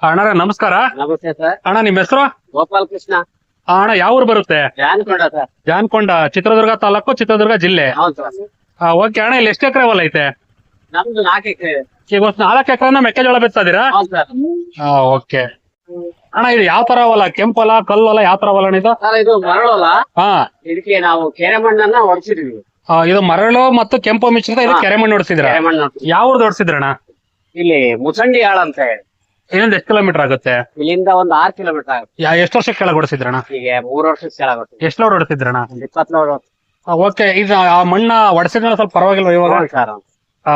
ಅಣ್ಣ ನಮಸ್ಕಾರ. ನಮಸ್ತೆ ಸರ್. ಅಣ್ಣ ನಿಮ್ ಹೆಸರು? ಗೋಪಾಲ್ ಕೃಷ್ಣ. ಅಣ್ಣ ಯಾವ ಊರು ಬರುತ್ತೆ? ಜಾನ್ಕೊಂಡ ಸರ್. ಜಾನ್ಕೊಂಡ ಚಿತ್ರದುರ್ಗ ತಾಲೂಕು ಚಿತ್ರದುರ್ಗ ಜಿಲ್ಲೆ. ಹೌದು ಸರ್. ಓಕೆ ಅಣ್ಣ ಇಲ್ಲಿ ಎಷ್ಟು ಎಕರೆ ಹೊಲ ಐತೆ? ನಮ್ದು ನಾಲ್ಕು ಎಕರೆ. ಇದೆ ಈಗ ಒಂದು ನಾಲ್ಕು ಎಕರೆನ ಮೆಕ್ಕೆಜೋಳ ಬಿತ್ತದಿರಾ ಹೌದು ಸರ್. ಓಕೆ. ಅಣ್ಣ ಇದು ಯಾವ ತರ ಹೊಲ? ಕೆಂಪು ಹೊಲ ಕಲ್ಲು ಹೊಲ ಯಾವ ತರ ಹೊಲ ಅಣ್ಣ ಇದು? ಸರ್ ಇದು ಮರಳಲ್ಲ ಹಾ. ಇದಕ್ಕೆ ನಾವು ಕೆರೆ ಮಣ್ಣನ್ನ ಹೊಡ್ಸಿದ್ವಿ ಆ, ಇದು ಮರಳು ಮತ್ತು ಕೆಂಪು ಮಿಶ್ರಿತ ಇದು ಹಾ. ಕೆರೆ ಮಣ್ಣು ಹೊಡ್ಸಿದ್ರ ಕೆರೆ ಮಣ್ಣು ಯಾವ ಊರ್ದು ಹೊಡ್ಸಿದ್ರಣ್ಣ ಇಲ್ಲಿ ಮುಸಂಡಿ ಆಳ ಅಂತ ಹೇಳಿ. ಇನ್ನೊಂದು ಎಷ್ಟು ಕಿಲೋಮೀಟರ್ ಆಗುತ್ತೆ? ಇಲ್ಲಿಂದ ಒಂದ್ ಆರ್ ಕಿಲೋಮೀಟರ್ ಆಗುತ್ತೆ. ಯಾ- ಎಷ್ಟು ವರ್ಷಕ್ಕೆ ಕೆಳಗೆ ಓಡಿಸಿದ್ರಣ ಈಗ ಮೂರ್ ವರ್ಷದ ಕೆಳಗುತ್ತೆ ಎಷ್ಟು ಲೋಡ್ ಹೊಡಿಸಿದ್ರಣ ಒಂದು ಓಕೆ ಇದು ಆ ಮಣ್ಣ ಹೊಡ್ಸಿದ್ರೆ ಸ್ವಲ್ಪ ಪರವಾಗಿಲ್ಲ ಇವಾಗ? ಸರ್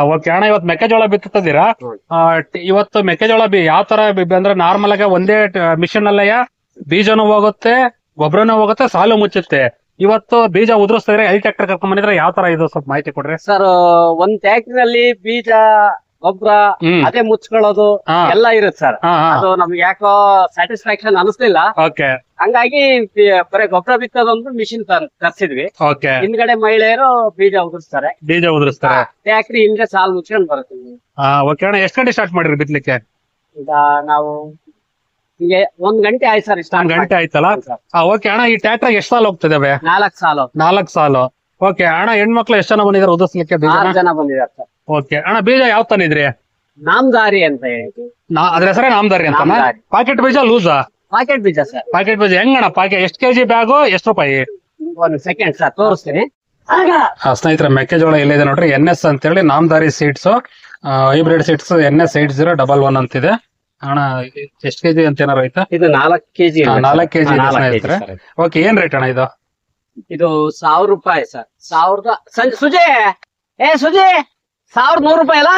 ಓಕೆ ಅಣ್ಣ ಇವತ್ತು ಮೆಕ್ಕೆಜೋಳ ಬಿತ್ತದಿರಾ ಹ್ಮ್. ಆ, ಟ್- ಇವತ್ತು ಮೆಕ್ಕೆಜೋಳ ಬಿ ಯಾವ ತರ ಬಿ- ಅಂದ್ರೆ ನಾರ್ಮಲ್ ಆಗಿ ಒಂದೇ ಮಿಷನ್ ಅಲ್ಲಯ್ಯ ಬೀಜನೂ ಹೋಗುತ್ತೆ ಗೊಬ್ಬರನೂ ಹೋಗುತ್ತೆ ಸಾಲು ಮುಚ್ಚುತ್ತೆ. ಇವತ್ತು ಬೀಜ ಉದುರಿಸ್ತಿದ್ರೆ ಎಲ್ ಟ್ರ್ಯಾಕ್ಟರ್ ಕರ್ಕೊಂಡ್ ಬಂದಿದ್ರೆ ಯಾವ ತರ ಇದು ಸ್ವಲ್ಪ ಮಾಹಿತಿ ಕೊಡ್ರಿ? ಸರ್ ಒಂದ್ ಟ್ಯಾಕ್ಟ್ರಿನಲ್ಲಿ ಬೀಜ ಗೊಬ್ಬರ ಅದೇ ಮುಚ್ಕೊಳ್ಳೋದು ಎಲ್ಲ ಇರುತ್ತೆ ಸರ್. ಅದು ನಮ್ಗೆ ಯಾಕೋ ಸ್ಯಾಟಿಸ್ಫ್ಯಾಕ್ಷನ್ ಅನಿಸ್ಲಿಲ್ಲ. ಹಂಗಾಗಿ ಬರೀ ಗೊಬ್ಬರ ಬಿತ್ತೋದೊಂದು ಮಿಷಿನ್ ತರ್ಸಿದ್ವಿ. ಹಿಂದ್ಗಡೆ ಮಹಿಳೆಯರು ಬೀಜ ಉದುರಿಸ್ತಾರೆ. ಬೀಜ ಉದುರಿಸ್ತಾರೆ. ಟ್ಯಾಕ್ರಿ ಹಿಂದೆ ಸಾಲ್ ಮುಚ್ಕೊಂಡ್ ಬರುತ್ತೆ. ಹಾ ಓಕೆ ಅಣ್ಣ ಎಷ್ಟು ಗಂಟೆ ಸ್ಟಾರ್ಟ್ ಮಾಡಿರಿ ಬಿತ್ಲಿಕ್ಕೆ? ಈಗ ನಾವು ಒಂದ್ ಗಂಟೆ ಆಯ್ತು ಸರ್ ಒಂದ್ ಗಂಟೆ ಆಯ್ತಲ್ಲ? ಓಕೆ ಅಣ್ಣ ಈ ಟ್ಯಾಕ್ಟರ್ ಎಷ್ಟು ಸಾಲ ಹೋಗ್ತಿದಾವೆ ನಾಲ್ಕು ಸಾಲು. ನಾಲ್ಕು ಸಾಲು. ಓಕೆ ಅಣ್ಣ ಹೆಣ್ಮಕ್ಳು ಎಷ್ಟು ಜನ ಬಂದಿದ್ದಾರೆ ಉದಿಸ್ಲಿಕ್ಕೆ ಜನ ಬಂದಿದ್ದಾರೆ ಸರ್. ಓಕೆ ಅಣ್ಣ ಬೀಜ ಯಾವ ತಂದಿದ್ರಿ? ನಾಮದಾರಿ ಅಂತ ಹೇಳಿ ನಾ ಅದ್ರ ಹೆಸರೇ ನಾಮದಾರಿ ಅಂತ ನಾಮದಾರಿ. ಪಾಕೆಟ್ ಬೀಜ ಲೂಸಾ ಪಾಕೆಟ್ ಬೀಜ ಸರ್ ಪ್ಯಾಕೆಟ್ ಬೀಜ ಹೆಂಗಣ್ಣ? ಪಾಕೆಟ್ ಎಷ್ಟು ಕೆಜಿ ಬ್ಯಾಗು ಎಷ್ಟು ರೂಪಾಯಿ? ಒಂದ್ ಸೆಕೆಂಡ್ ಸರ್ ತೋರಿಸ್ತೀನಿ. ಆ, ಸ್ನೇಹಿತರೆ ಮೆಕ್ಕೆಜೋಳ ಎಲ್ಲಿದೆ ನೋಡ್ರಿ. ಎನ್ ಎಸ್ ಅಂತೇಳಿ Namdhari seeds hybrid seeds N S eight zero double one ಅಂತಿದೆ. ಅಣ್ಣ ಎಷ್ಟು ಕೆಜಿ ಅಂತ ಏನಾರು ಐತಾ ಇದು ನಾಲ್ಕು ಕೆಜಿ ಹಾ, ನಾಲ್ಕು ಕೆಜಿ ಇದೆ ಸ್ನೇಹಿತರೆ. ಓಕೆ ಏನ್ ರೇಟ್ ಅಣ್ಣ ಇದು? ಇದು ಸಾವಿರ ರೂಪಾಯಿ ಸರ್ ಸಾವಿರದ ಸಂಜೆ ಸುಜಯ್! ಏ ಸುಜಿ ಸಾವಿರದ ನೂರು ರೂಪಾಯಿ ಅಲ್ಲ?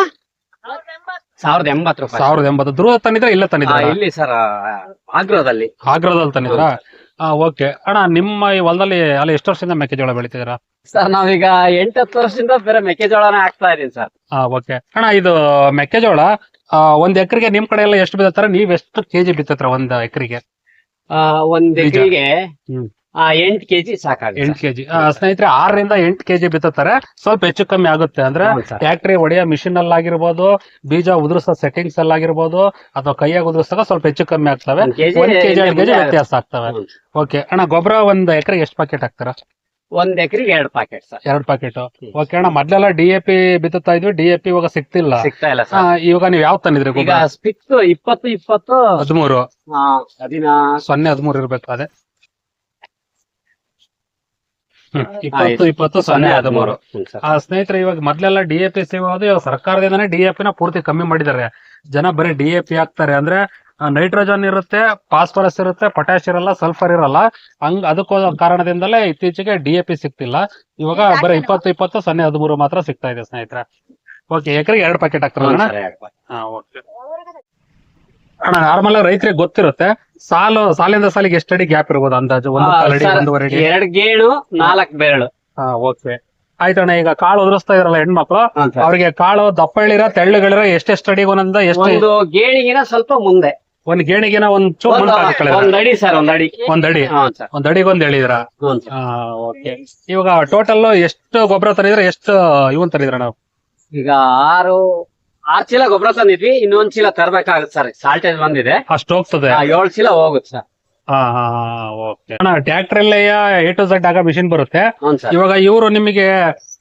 ಸಾವಿರದ ಎಂಬತ್ತು. ರೂಪಾಯಿ. ಸಾವಿರದ ಎಂಬತ್ತು. ಧ್ರುವ ತಂದಿದ್ರ ಇಲ್ಲ ಆ, ತಂದಿದ್ರ ಇಲ್ಲಿ ಸರ್ ಆಗ್ರೋದಲ್ಲಿ. ಆಗ್ರಾದಲ್ಲಿ ತಂದಿದ್ರ? ಓಕೆ. ಅಣ್ಣ ನಿಮ್ಮ ಈ ಹೊಲದಲ್ಲಿ ಅಲ್ಲಿ ಎಷ್ಟು ವರ್ಷದಿಂದ ಮೆಕ್ಕೆಜೋಳ ಬೆಳಿತಿದ್ರ ಸರ್ ನಾವೀಗ ಎಂಟತ್ತು ವರ್ಷದಿಂದ ಬೇರೆ ಮೆಕ್ಕೆಜೋಳನ ಹಾಕ್ತಾ ಇದೀನಿ ಸರ್. ಓಕೆ. ಅಣ್ಣ ಇದು ಮೆಕ್ಕೆಜೋಳ ಆ, ಒಂದ್ ಎಕರೆಗೆ ನಿಮ್ ಕಡೆ ಎಲ್ಲ ಎಷ್ಟು ಬಿತ್ತತ್ತಾರ ನೀವ್ ಎಷ್ಟು ಕೆಜಿ ಬಿತ್ತತ್ರ ಒಂದ್ ಎಕರೆಗೆ? ಆ, ಒಂದ್ ಬೀಜ. ಎಕರೆಗೆ ಹ್ಮ್. ಎಂಟು ಕೆಜಿ ಸಾಕಾಗುತ್ತೆ ಎಂಟು ಕೆಜಿ ಸ್ನೇಹಿತರೆ ಆರರಿಂದ ಎಂಟು ಕೆಜಿ ಬಿತ್ತಾರೆ ಸ್ವಲ್ಪ ಹೆಚ್ಚು ಕಮ್ಮಿ ಆಗುತ್ತೆ ಅಂದ್ರೆ ಫ್ಯಾಕ್ಟರಿ. ಫ್ಯಾಕ್ಟ್ರಿ ಹೊಡೆಯೋ ಮಿಷಿನ್ ಅಲ್ಲಿ ಆಗಿರ್ಬೋದು ಬೀಜ ಉದುರಿಸೋ ಸೆಟ್ಟಿಂಗ್ಸ್ ಅಲ್ಲಿ ಆಗಿರ್ಬೋದು ಅಥವಾ ಕೈಯಾಗ ಉದುರಿಸಿದಾಗ ಸ್ವಲ್ಪ ಹೆಚ್ಚು ಕಮ್ಮಿ ಆಗ್ತವೆ. ಒಂದ್ ಕೆಜಿ ಒಂದ್ ಕೆಜಿ ಎರಡು ಕೆಜಿ ವ್ಯತ್ಯಾಸ ಆಗ್ತವೆ. ಹ್ಮ್. ಓಕೆ ಅಣ್ಣ ಗೊಬ್ಬರ ಒಂದ್ ಎಕರೆಗೆ ಎಷ್ಟು ಪ್ಯಾಕೆಟ್ ಹಾಕ್ತಾರ? ಒಂದ್ ಎಕರೆಗೆ ಎರಡು ಪ್ಯಾಕೆಟ್ ಸರ್. ಎರಡು ಪ್ಯಾಕೆಟ್ ಓಕೆ ಅಣ್ಣ ಮೊದ್ಲೆಲ್ಲ ಡಿ ಎ ಪಿ ಬಿತ್ತಾ ಇದ್ವಿ. ಡಿ ಎ ಪಿ ಇವಾಗ ಸಿಗ್ತಿಲ್ಲ. ಸಿಗ್ತಾ ಇಲ್ಲ ಆ, ಸರ್ ಇವಾಗ ನೀವು ಯಾವ ತಂದಿದ್ರಿ ಈಗ ಗೊಬ್ಬರ? ಸ್ಪಿಕ್ಸ್ ಇಪ್ಪತ್ತು ಇಪ್ಪತ್ತು ಹದಿಮೂರು. ಆ, ಹದಿನಾ ಸೊನ್ನೆ ಹದಿಮೂರು ಇರ್ಬೇಕು ಅದೇ. ಇಪ್ಪತ್ತು ಇಪ್ಪತ್ತು ಸೊನ್ನೆ ಹದಿಮೂರು. ಆ ಸ್ನೇಹಿತರೆ ಇವಾಗ ಮೊದ್ಲೆಲ್ಲ ಡಿ ಎ ಪಿ ಸಿಗೋದು ಇವಾಗ ಸರ್ಕಾರದಿಂದನೇ ಡಿ ಎ ನ ಪೂರ್ತಿ ಕಮ್ಮಿ ಮಾಡಿದ್ದಾರೆ. ಜನ ಬರೀ ಡಿ ಎ ಪಿ ಹಾಕ್ತಾರೆ. ಅಂದ್ರೆ ನೈಟ್ರೋಜನ್ ಇರುತ್ತೆ ಫಾಸ್ಫರಸ್ ಇರುತ್ತೆ ಪೊಟ್ಯಾಶ್ ಇರಲ್ಲ ಸಲ್ಫರ್ ಇರಲ್ಲ. ಹಂಗ್ ಅದಕ್ಕೋ ಕಾರಣದಿಂದಲೇ ಇತ್ತೀಚೆಗೆ ಡಿ ಎ ಪಿ ಸಿಗ್ತಿಲ್ಲ. ಇವಾಗ ಬರೀ ಇಪ್ಪತ್ತು ಇಪ್ಪತ್ತು ಸೊನ್ನೆ ಹದಿಮೂರು ಮಾತ್ರ ಸಿಗ್ತಾ ಇದೆ ಸ್ನೇಹಿತರೆ. ಓಕೆ ಎಕರೆಗೆ ಎರಡು ಪ್ಯಾಕೆಟ್ ಹ್ಮ್ ಹಾಕ್ತಾರಲ್ಲ ಸರ್, ಎರಡು packet. ಹಾ ಓಕೆ ಅಣ್ಣ ನಾರ್ಮಲ್ ರೈತರಿಗೆ ಗೊತ್ತಿರುತ್ತೆ ಸಾಲು ಸಾಲಿಂದ ಸಾಲಿಗೆ ಎಷ್ಟು ಅಡಿ ಗ್ಯಾಪ್ ಇರ್ಬೋದು ಅಂದಾಜು? ಒಂದು ಕಾಲ್ ಅಡಿ ಒಂದೂವರೆ ಅಡಿ? ಎರಡ್ ಗೇಣು ನಾಲ್ಕ್ ಬೆರಳು. ಹಾ ಓಕೆ ಆಯ್ತಣ್ಣ ಈಗ ಕಾಳು ಉದುರಿಸ್ತಾ ಇದ್ರಲ್ಲ ಹೆಣ್ಮಕ್ಳು. ಅವ್ರಿಗೆ ಕಾಳು ದಪ್ಪಳ್ಳಿರ ತೆಳ್ಳಗಳಿರ ಎಷ್ಟೆಷ್ಟು ಅಡಿಗೆ ಒಂದೊಂದ ಎಷ್ಟು ಒಂದು ಗೇಣಿಗಿನ ಸ್ವಲ್ಪ ಮುಂದೆ. ಒಂದ್ ಗೇಣಿಗೆನ ಒಂದ್ ಚೂಪ್ ಒಂದು- ಒಂದ್ ಅಡಿ ಸರ್ ಒಂದ್ ಅಡಿ. ಒಂದ್ ಅಡಿ? ಸರ್. ಒಂದ್ ಅಡಿಗೆ ಒಂದ್ ಹೇಳಿದ್ರ ಸರ್. ಓಕೆ ಇವಾಗ ಟೋಟಲ್ ಎಷ್ಟು ಗೊಬ್ಬರ ತರಿದ್ರೆ ಎಷ್ಟು ಇವನ್ ತರಿದ್ರ ನಾವು ಈಗ ಆರು ಆರ್ ಚೀಲ ಗೊಬ್ಬರ ತಂದಿದ್ವಿ ಇನ್ನೊಂದ್ ಚೀಲ ತರಬೇಕಾಗುತ್ತೆ ಸರ್. ಸಾಲ್ಟೇಜ್ ಬಂದಿದೆ. ಅಷ್ಟು ಹೋಗ್ತದೆ? ಏಳು ಚೀಲ ಹೋಗುತ್ತೆ ಸರ್. ಹಾ ಹಾ ಓಕೆ. ಟ್ರ್ಯಾಕ್ಟರ್ ಅಲ್ಲೇ ಎ ಟು ಝಡ್ ಆಗ ಮಿಷಿನ್ ಬರುತ್ತೆ? ಸರ್. ಇವಾಗ ಇವರು ನಿಮಗೆ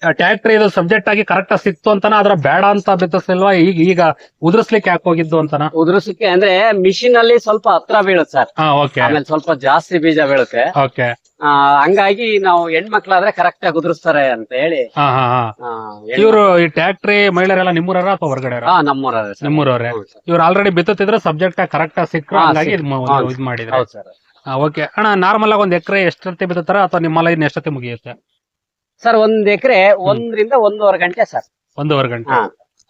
ಟ್ರ್ಯಾಕ್ಟರ್ ಇದು ಸಬ್ಜೆಕ್ಟ್ ಆಗಿ ಕರೆಕ್ಟ್ ಸಿಕ್ತು ಅಂತಾನ ಅದ್ರ ಬೇಡ ಅಂತ ಬಿತ್ತಿಸ್ಲಿಲ್ವಾ? ಈಗ ಈಗ ಉದುರಿಸ್ಲಿಕ್ಕೆ ಯಾಕೆ ಹೋಗಿದ್ದು ಅಂತಾನ? ಉದುರಿಸಕ್ಕೆ ಅಂದ್ರೆ ಮಿಷಿನ್ ಅಲ್ಲಿ ಸ್ವಲ್ಪ ಹತ್ರ ಬೀಳುತ್ತೆ ಸರ್. ಹಾ ಓಕೆ ಆಮೇಲೆ ಸ್ವಲ್ಪ ಜಾಸ್ತಿ ಬೀಜ ಬೀಳುತ್ತೆ. ಓಕೆ ಆ, ಹಂಗಾಗಿ ನಾವು ಹೆಣ್ಮಕ್ಳಾದ್ರೆ ಕರೆಕ್ಟ್ ಆಗಿ ಉದುರಿಸ್ತಾರೆ ಅಂತ ಹೇಳಿ. ಹಾ ಹಾ ಹಾ. ಆ, ಹೆಣ್- ಇವರು ಈ ಟ್ಯಾಕ್ಟ್ರಿ ಮಹಿಳೆಯರೆಲ್ಲ ನಿಮ್ಮೂರ ಅಥವಾ ಹೊರಗಡೆ ಹಾ ನಮ್ಮೂರವ್ರೆ ಸರ್. ನಿಮ್ಮೂರವ್ರೆ. ಹೌದು ಸರ್. ಇವ್ರು ಆಲ್ರೆಡಿ ಬಿತ್ತುತ್ತಿದ್ರೆ ಸಬ್ಜೆಕ್ಟ್ ಕರೆಕ್ಟ್ ಆಗಿ ಸಿಕ್ಕ್ರು ಹಾ, ಹಂಗಾಗಿ ಸಿಕ್- ಹೌದು. ಇದ್ ಮಾಡಿದ್ರೆ. ಹೌದು ಸರ್. ಓಕೆ ಅಣ್ಣ ನಾರ್ಮಲ್ ಆಗಿ ಒಂದ್ ಎಕರೆ ಎಷ್ಟೊತ್ತಿ ಬಿತ್ತುತ್ತಾರ ಅಥವಾ ನಿಮ್ಮ ಲೈನ್ ಇನ್ನು ಎಷ್ಟೊತ್ತಿ ಮುಗಿಯುತ್ತೆ? ಸರ್ ಒಂದ್ ಎಕರೆ ಒಂದ್ರಿಂದ ಒಂದೂವರೆ ಗಂಟೆ ಸರ್. ಒಂದೂವರೆ ಗಂಟೆ. ಹಾ.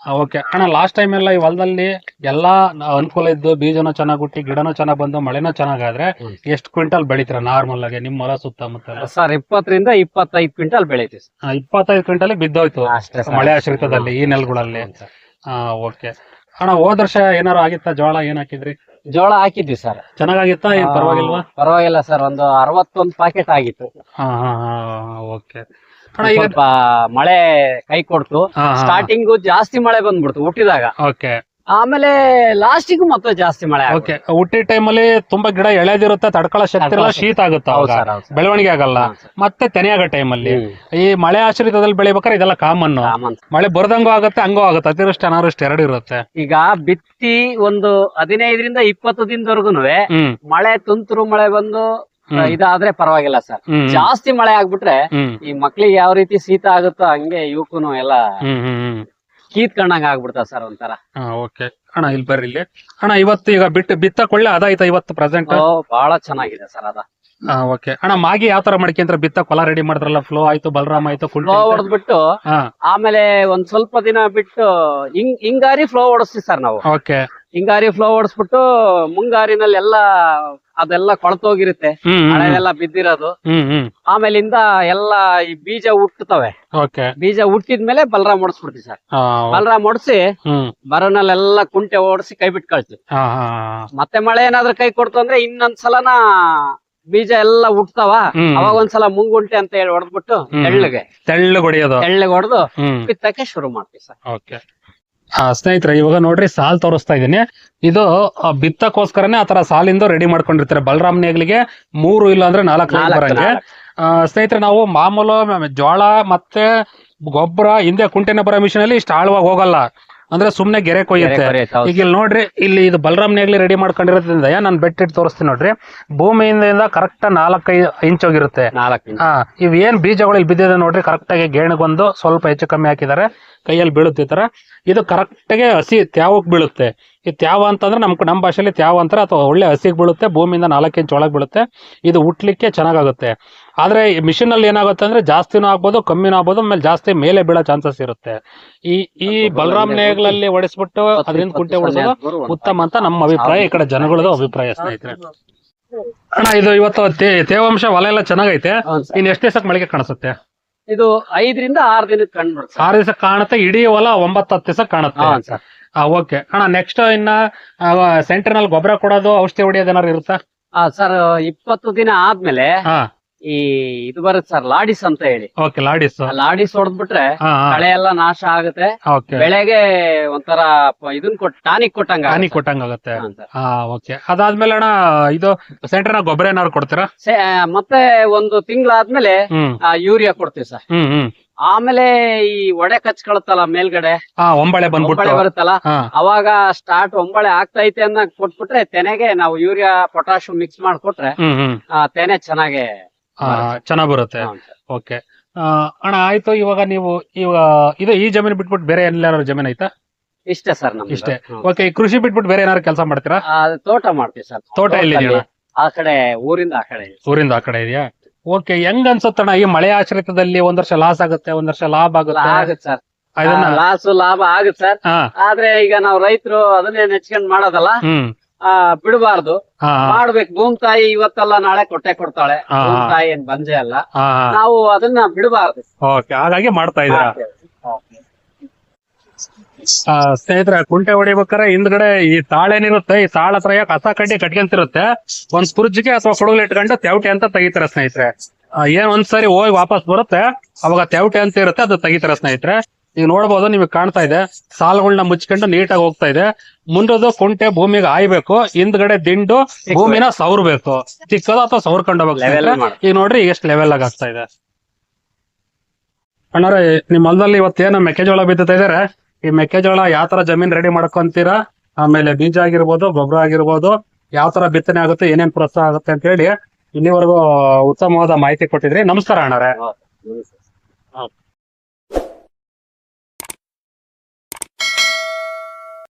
ಓಕೆ. ಅಣ್ಣ ಲಾಸ್ಟ್ ಟೈಮ್ ಎಲ್ಲ ಈ ಹೊಲದಲ್ಲಿ ಎಲ್ಲಾ ಅನುಕೂಲ ಇದ್ದು ಬೀಜನೂ ಚೆನ್ನಾಗಿ ಹುಟ್ಟಿ ಗಿಡನೂ ಚೆನ್ನಾಗಿ ಬಂದು ಮಳೆನೂ ಚೆನ್ನಾಗಾದ್ರೆ ಹ್ಮ್. ಎಷ್ಟು ಕ್ವಿಂಟಲ್ ಬೆಳಿತೀರ ನಾರ್ಮಲ್ ಆಗಿ? ನಿಮ್ಮ ಮರ ಸುತ್ತಮುತ್ತ ಎಲ್ಲ? ಸರ್ ಇಪ್ಪತ್ತರಿಂದ ಇಪ್ಪತ್ತೈದು ಕ್ವಿಂಟಲ್ ಬೆಳಿತೀವಿ ಸರ್. ಆ, ಇಪ್ಪತ್ತೈದು ಕ್ವಿಂಟಲ್ ಬಿದ್ದೋಯ್ತು ಅಷ್ಟೇ ಸರ್. ಮಳೆ ಆಶ್ರಿತದಲ್ಲಿ ಈ ನೆಲಗಳಲ್ಲಿ. ಹ್ಮ್ ಸರ್. ಓಕೆ. ಅಣ್ಣ ಹೋದ ವರ್ಷ ಏನಾರು ಆಗಿತ್ತಾ? ಜೋಳ ಏನ್ ಹಾಕಿದ್ರಿ? ಜೋಳ ಹಾಕಿದ್ವಿ ಸರ್. ಚೆನ್ನಾಗಾಗಿತ್ತಾ? ಏನ್ ಪರವಾಗಿಲ್ವಾ? ಪರವಾಗಿಲ್ಲ ಸರ್. ಒಂದು ಅರವತ್ತೊಂದು ಪ್ಯಾಕೆಟ್ ಆಗಿತ್ತು. ಹಾ ಹಾ ಹಾ ಓಕೆ. ಸ್ವಲ್ಪ ಮಳೆ ಕೈ ಕೊಡ್ತು. ಸ್ಟಾರ್ಟಿಂಗ್ ಜಾಸ್ತಿ ಮಳೆ ಬಂದ್ಬಿಡ್ತು ಹುಟ್ಟಿದಾಗ. ಓಕೆ. ಆಮೇಲೆ ಲಾಸ್ಟಿಗೂ ಮತ್ತೆ ಜಾಸ್ತಿ ಮಳೆ ಓಕೆ ಹುಟ್ಟಿ ಟೈಮಲ್ಲಿ ತುಂಬಾ ಗಿಡ ಎಳೆದಿರುತ್ತೆ ತಡ್ಕೊಳ್ಳೋ ಶಕ್ತಿ ಇರಲ್ಲ ಶೀತ ಆಗುತ್ತೆ ಬೆಳವಣಿಗೆ ಆಗಲ್ಲ. ಮತ್ತೆ ತೆನೆಯಾಗೋ ಟೈಮಲ್ಲಿ ಈ ಮಳೆ ಆಶ್ರಿತದಲ್ಲಿ ಬೆಳಿಬೇಕಾದ್ರೆ ಇದೆಲ್ಲ ಕಾಮನ್. ಮಳೆ ಬರದಂಗೂ ಆಗುತ್ತೆ ಹಂಗೂ ಆಗುತ್ತೆ. ಅತಿವೃಷ್ಟಿ ಅನಾವೃಷ್ಟಿ ಎರಡು ಇರುತ್ತೆ. ಈಗ ಬಿತ್ತಿ ಒಂದು ಹದಿನೈದರಿಂದ ಇಪ್ಪತ್ತು ದಿನದವರೆಗೂ ಮಳೆ ತುಂತುರು ಮಳೆ ಬಂದು. ಇದಾದ್ರೆ ಪರವಾಗಿಲ್ಲ ಸರ್. ಜಾಸ್ತಿ ಮಳೆ ಆಗ್ಬಿಟ್ರೆ ಈ ಮಕ್ಳಿಗೆ ಯಾವ ರೀತಿ ಶೀತ ಆಗುತ್ತೋ ಹಂಗೆ ಇವಕ್ಕೂನು ಎಲ್ಲ ಆಗ್ಬಿಡ್ತ ಕೀತ್ಕೊಂಡಂಗ ಆಗ್ಬಿಡ್ತಾವ ಸರ್ ಒಂಥರ. ಓಕೆ. ಅಣ್ಣ ಇಲ್ಲಿ ಬರ್ರಿ ಇಲ್ಲಿ. ಅಣ್ಣ ಇವತ್ತು ಈಗ ಬಿಟ್ಟು ಬಿತ್ತಕೊಳ್ಳೆ ಅದಾಯ್ತಾ ಇವತ್ತು ಪ್ರೆಸೆಂಟ್ ಬಹಳ ಚೆನ್ನಾಗಿದೆ ಸರ್ ಅದ. ಓಕೆ ಅಣ್ಣ ಮಾಗಿ ಯಾವ ತರ ಮಡಿಕೆಂತ್ರ ಬಿತ್ತ ಕೊಲ ರೆಡಿ ಮಾಡಿದ್ರಲ್ಲ ಫ್ಲೋ ಆಯ್ತು ಬಲರಾಮ್ ಆಯ್ತು ಫ್ಲೋ ಹೊಡೆದ್ಬಿಟ್ಟು ಹಾ. ಆಮೇಲೆ ಒಂದ್ ಸ್ವಲ್ಪ ದಿನ ಬಿಟ್ಟು ಹಿಂಗ್ ಹಿಂಗಾರಿ ಫ್ಲೋ ಓಡಿಸ್ತೀವಿ ಸರ್ ನಾವು. ಓಕೆ ಹಿಂಗಾರಿ ಫ್ಲೋ ಓಡಿಸ್ಬಿಟ್ಟು ಮುಂಗಾರಿನಲ್ಲಿ ಎಲ್ಲ ಅದೆಲ್ಲ ಕೊಳತೋಗಿರುತ್ತೆ. ಹ್ಮ್ ಹ್ಮ್, ಹಳೆದೆಲ್ಲ ಬಿದ್ದಿರೋದು. ಹ್ಮ್ ಹ್ಮ್. ಆಮೇಲಿಂದ ಎಲ್ಲ ಈ ಬೀಜ ಹುಟ್ಟುತ್ತವೆ ಓಕೆ ಬೀಜ ಹುಟ್ಟಿದ್ಮೇಲೆ ಬಲರಾಮ್ ಓಡಿಸ್ಬಿಡ್ತೀವಿ ಸರ್. ಬಲರಾಮ್ ಓಡಿಸಿ ಹ್ಮ್. ಬರೋನಲ್ಲೆಲ್ಲ ಕುಂಟೆ ಓಡಿಸಿ ಕೈ ಬಿಟ್ಟು ಕಳ್ತೀವಿ ಹಾ ಹಾ. ಮತ್ತೆ ಮಳೆ ಏನಾದ್ರೂ ಕೈ ಕೊಡ್ತು ಅಂದ್ರೆ ಇನ್ನೊಂದ್ಸಲನ ಬೀಜ ಎಲ್ಲ ಹುಟ್ತಾವ? ಹ್ಮ್. ಅವಾಗ ಒಂದ್ಸಲ ಮುಂಗುಂಟೆ ಅಂತ ಹೇಳಿ ಹೊಡೆದ್ಬಿಟ್ಟು ತೆಳ್ಳಗೆ. ತೆಳ್ಳಗೆ ಹೊಡಿಯೋದು. ತೆಳ್ಳಗೆ ಹೊಡೆದು ಬಿತ್ತಕ್ಕೆ ಶುರು ಮಾಡ್ತೀವಿ ಸರ್. ಓಕೆ. ಆ ಸ್ನೇಹಿತರೆ ಇವಾಗ ನೋಡ್ರಿ ಸಾಲ್ ತೋರಿಸ್ತಾ ಇದೀನಿ ಇದು ಬಿತ್ತಕ್ಕೋಸ್ಕರನೇ ಆತರ ಸಾಲಿಂದ ರೆಡಿ ಮಾಡ್ಕೊಂಡಿರ್ತಾರೆ ಬಲರಾಮ್ ನೇಗ್ಲಿಗೆ ಮೂರು ಇಲ್ಲ ಅಂದ್ರೆ ನಾಲ್ಕು ಬರಂಗೆ. ಸ್ನೇಹಿತರೆ ನಾವು ಮಾಮೂಲು ಜೋಳ ಮತ್ತೆ ಗೊಬ್ಬರ ಹಿಂದೆ ಕುಂಟೆನ ಬರೋ ಮಿಷನ್ ಅಲ್ಲಿ ಇಷ್ಟು ಆಳವಾಗಿ ಹೋಗಲ್ಲ. ಅಂದ್ರೆ ಸುಮ್ನೆ ಗೆರೆ ಕೊಯ್ಯುತ್ತೆ. ಈಗ ಇಲ್ಲಿ ನೋಡ್ರಿ ಇಲ್ಲಿ ಇದು ಬಲರಾಮ್ ನೇಗ್ಲಿ ರೆಡಿ ಮಾಡ್ಕೊಂಡಿರೋದ್ರಿಂದ ನಾನು ಬೆಟ್ಟಿಟ್ಟು ತೋರಿಸ್ತೀನಿ ನೋಡ್ರಿ. ಭೂಮಿಯಿಂದ ಕರೆಕ್ಟ್ ನಾಲ್ಕೈದು ಇಂಚ್ ಹೋಗಿರುತ್ತೆ. ಇವ್ ಏನ್ ಬೀಜಗಳು ಇಲ್ಲಿ ಬಿದ್ದಿದೆ ನೋಡ್ರಿ ಕರೆಕ್ಟ್ ಆಗಿ ಗೇಣಿಗೊಂದು ಸ್ವಲ್ಪ ಹೆಚ್ಚು ಕಮ್ಮಿ ಹಾಕಿದ್ದಾರೆ. ಕೈಯಲ್ಲಿ ಬೀಳುತ್ತೆ ಈ ತರ. ಇದು ಕರೆಕ್ಟ್ ಆಗಿ ಹಸಿ ತ್ಯಾವಕ್ ಬೀಳುತ್ತೆ. ಈ ತ್ಯಾವ ಅಂತಂದ್ರೆ ನಮ್ ನಮ್ಮ ಭಾಷೆಯಲ್ಲಿ ತ್ಯಾವ ಅಂತಾರೆ ಅಥವಾ ಒಳ್ಳೆ ಹಸಿಗೆ ಬೀಳುತ್ತೆ ಭೂಮಿಯಿಂದ ನಾಲ್ಕು ಇಂಚ್ ಒಳಗೆ ಬೀಳುತ್ತೆ. ಇದು ಹುಟ್ಲಿಕ್ಕೆ ಚೆನ್ನಾಗಾಗುತ್ತೆ. ಆದ್ರೆ ಈ ಮಿಷಿನ್ ಅಲ್ಲಿ ಏನಾಗುತ್ತೆ ಅಂದ್ರೆ ಜಾಸ್ತಿನೂ ಆಗ್ಬೋದು ಕಮ್ಮಿನೂ ಆಗ್ಬೋದು ಆಮೇಲೆ ಜಾಸ್ತಿ ಮೇಲೆ ಬೀಳೋ ಚಾನ್ಸಸ್ ಇರುತ್ತೆ. ಈ ಈ ಬಲರಾಮ್ ನೇಗ್ಲಲ್ಲಿ ಹೊಡಿಸ್ಬಿಟ್ಟು ಅದರಿಂದ ಕುಂಟೆ ಹೊಡಿಸೋದು ಉತ್ತಮ ಅಂತ ನಮ್ಮ ಅಭಿಪ್ರಾಯ ಈ ಕಡೆ ಜನಗಳದು ಅಭಿಪ್ರಾಯ ಸ್ನೇಹಿತರೆ. ಅಣ್ಣ ಇದು ಇವತ್ತು ತೇವಾಂಶ ಹೊಲ ಎಲ್ಲ ಚೆನ್ನಾಗೈತೆ. ಇನ್ನು ಎಷ್ಟು ದಿವಸಕ್ಕೆ ಮಳೆಗೆ ಕಾಣಿಸುತ್ತೆ? ಇದು ಐದರಿಂದ ಆರು ದಿನಕ್ಕೆ ಕಂಡ್ಬಿಡ್ತು ಆರು ದಿವಸ ಕಾಣುತ್ತೆ ಇಡೀ ಹೊಲ ಒಂಬತ್ತು ಹತ್ತು ದಿವಸ ಕಾಣುತ್ತೆ. ಸರ್. ಓಕೆ. ಅಣ್ಣ ನೆಕ್ಸ್ಟ್ ಇನ್ನ ಸೆಂಟರ್ನಲ್ಲಿ ಗೊಬ್ಬರ ಕೊಡೋದು ಔಷಧಿ ಹೊಡಿಯೋದು ಏನಾರು ಇರುತ್ತಾ? ಸರ್ ಇಪ್ಪತ್ತು ದಿನ ಆದ್ಮೇಲೆ ಹಾ. ಈ ಇದು ಬರುತ್ತೆ ಸರ್ ಲಾಡಿಸ್ ಅಂತ ಹೇಳಿ. ಓಕೆ ಲಾಡಿಸ್. ಆ ಲಾಡಿಸ್ ಹೊಡೆದ್ಬಿಟ್ರೆ ಹಾ ಕಳೆ ಎಲ್ಲ ನಾಶ ಆಗುತ್ತೆ. ಓಕೆ ಬೆಳೆಗೆ ಒಂಥರ ಪ- ಇದನ್ ಕೊಟ್ ಟಾನಿಕ್ ಕೊಟ್ಟಂಗ ಟಾನಿಕ್ ಕೊಟ್ಟಂಗಾಗುತ್ತೆ. ಹಾ ಓಕೆ ಅದಾದ್ಮೇಲೆ ಅಣ್ಣ ಇದು ಸೆಂಟರ್ ನಾಗ ಗೊಬ್ಬರ ಏನಾದ್ರು ಕೊಡ್ತೀರಾ? ಮತ್ತೆ ಒಂದು ತಿಂಗಳಾದ್ಮೇಲೆ ಹ್ಮ್. ಯೂರಿಯಾ ಕೊಡ್ತೀವಿ ಸರ್. ಹ್ಮ್ ಹ್ಮ್. ಆಮೇಲೆ ಈ ಒಡೆ ಕಚ್ಕೊಳತ್ತಲ್ಲ ಮೇಲ್ಗಡೆ? ಹಾ ಒಂಬಳೆ ಒಂಬಳೆ ಬರುತ್ತಲ್ಲ? ಹಾ. ಅವಾಗ ಸ್ಟಾರ್ಟ್ ಒಂಬಳೆ ಆಗ್ತೈತೆ ಅಂದ್ ಕೊಟ್ಬಿಟ್ರೆ ತೆನೆಗೆ ನಾವು ಯೂರಿಯಾ ಪೊಟಾಶ್ ಮಿಕ್ಸ್ ಮಾಡ್ಕೊಟ್ರೆ ಹ್ಮ್ ಹ್ಮ್. ಆ ತೆನೆ ಚೆನ್ನಾಗೆ ಚೆನ್ನಾಗ್ ಬರುತ್ತೆ. ಓಕೆ. ಅಣ್ಣ ಆಯ್ತು ಇವಾಗ ನೀವು ಇವಾಗ ಇದು ಈ ಜಮೀನು ಬಿಟ್ಬಿಟ್ಟು ಬೇರೆ ಎಲ್ಲಾರು ಜಮೀನ್ ಐತಾ ಇಷ್ಟೇ ಸರ್ ಇಷ್ಟೇ. ಓಕೆ ಈ ಕೃಷಿ ಬಿಟ್ಬಿಟ್ಟು ಬೇರೆ ಏನಾದ್ರು ಕೆಲಸ ಮಾಡ್ತೀರಾ? ಆ, ತೋಟ ಮಾಡ್ತೀವಿ ಸರ್. ತೋಟ ಎಲ್ಲಿದೆ ಅಣ್ಣ? ಆ ಕಡೆ ಊರಿಂದ ಆ ಕಡೆ ಊರಿಂದ ಆ ಕಡೆ ಇದೆಯಾ? ಓಕೆ ಹೆಂಗ್ ಅನ್ಸುತ್ತಣ್ಣ ಈ ಮಳೆ ಆಶ್ರಿತದಲ್ಲಿ ಒಂದ್ ವರ್ಷ ಲಾಸ್ ಆಗುತ್ತೆ ಒಂದ್ ವರ್ಷ ಲಾಭ ಆಗುತ್ತೆ? ಆಗುತ್ತೆ ಸರ್. ಅದನ್ನ ಲಾಸ್ ಲಾಭ ಆಗುತ್ತೆ ಸರ್. ಹಾ. ಆದ್ರೆ ಈಗ ನಾವು ರೈತರು ಅದನ್ನೇ ನೆಚ್ಕೊಂಡ್ ಮಾಡೋದಲ್ಲ? ಹ್ಮ್. ಆ ಬಿಡಬಾರ್ದು. ಮಾಡ್ಬೇಕು. ಭೂಮ್ ತಾಯಿ ಇವತ್ತಲ್ಲ ನಾಳೆ ಕೊಟ್ಟೆ ಕೊಡ್ತಾಳೆ. ಭೂಮಿ ತಾಯಿ ಏನ್ ಬಂಜೆ ಅಲ್ಲ. ನಾವು ಅದನ್ನ ಬಿಡಬಾರ್ದು. ಹಾಗಾಗಿ ಮಾಡ್ತಾ ಇದ್ದೀರಾ? ಸ್ನೇಹಿತರೆ ಕುಂಟೆ ಹೊಡಿಬೇಕಾರೆ ಹಿಂದ್ಗಡೆ ಈ ತಾಳೇನಿರುತ್ತೆ. ಈ ತಾಳ ಹತ್ರ ಕಸ ಕಡ್ಡಿ ಕಟ್ಕೊಂತಿರುತ್ತೆ? ಒಂದ್ ಸ್ಪುರ್ಜಿಗೆ ಅಥವಾ ಕೊಡುಗಲ್ ಇಟ್ಕೊಂಡು ತೆವಟೆ ಅಂತ ತೆಗಿತಾರೆ ಸ್ನೇಹಿತರೆ. ಏನ್ ಒಂದ್ಸರಿ ಹೋಗಿ ವಾಪಸ್ ಬರುತ್ತೆ. ಅವಾಗ ತೆವಟೆ ಅಂತ ಇರುತ್ತೆ ಅದು ತೆಗಿತಾರೆ ಸ್ನೇಹಿತರೆ. ಈಗ ನೋಡಬಹುದು ನಿಮಗೆ ಕಾಣ್ತಾ ಇದೆ. ಸಾಲುಗಳನ್ನ ಮುಚ್ಕೊಂಡು ನೀಟಾಗಿ ಹೋಗ್ತಾ ಇದೆ. ಮುಂದದು ಕುಂಟೆ ಭೂಮಿಗೆ ಆಯ್ಬೇಕು ಹಿಂದ್ಗಡೆ ದಿಂಡು ಭೂಮಿನ ಸವರ್ಬೇಕು. ಚಿಕ್ಕದ ಅಥವಾ ಸವರ್ಕೊಂಡು ಹೋಗ್ಬೇಕು ಈಗ ನೋಡ್ರಿ ಎಷ್ಟು ಲೆವೆಲ್ ಆಗಿ ಆಗ್ತಾ ಇದೆ. ಅಣ್ಣಾರೆ ನಿಮ್ ಹೊಲದಲ್ಲಿ ಇವತ್ತೇನು ಮೆಕ್ಕೆಜೋಳ ಬಿತ್ತುತ್ತಾ ಇದಾರೆ ಈ ಮೆಕ್ಕೆಜೋಳ ಯಾವ ತರ ಜಮೀನ್ ರೆಡಿ ಮಾಡ್ಕೊಂತೀರಾ? ಆಮೇಲೆ ಬೀಜ ಆಗಿರ್ಬೋದು ಗೊಬ್ಬರ ಆಗಿರ್ಬೋದು ಯಾವ ತರ ಬಿತ್ತನೆ ಆಗುತ್ತೆ ಏನೇನ್ ಪ್ರೋತ್ಸಾಹ ಆಗುತ್ತೆ ಅಂತ ಹೇಳಿ ಇಲ್ಲಿವರೆಗೂ ಉತ್ತಮವಾದ ಮಾಹಿತಿ ಕೊಟ್ಟಿದ್ರಿ. ನಮಸ್ಕಾರ ಅಣ್ಣಾರೆ.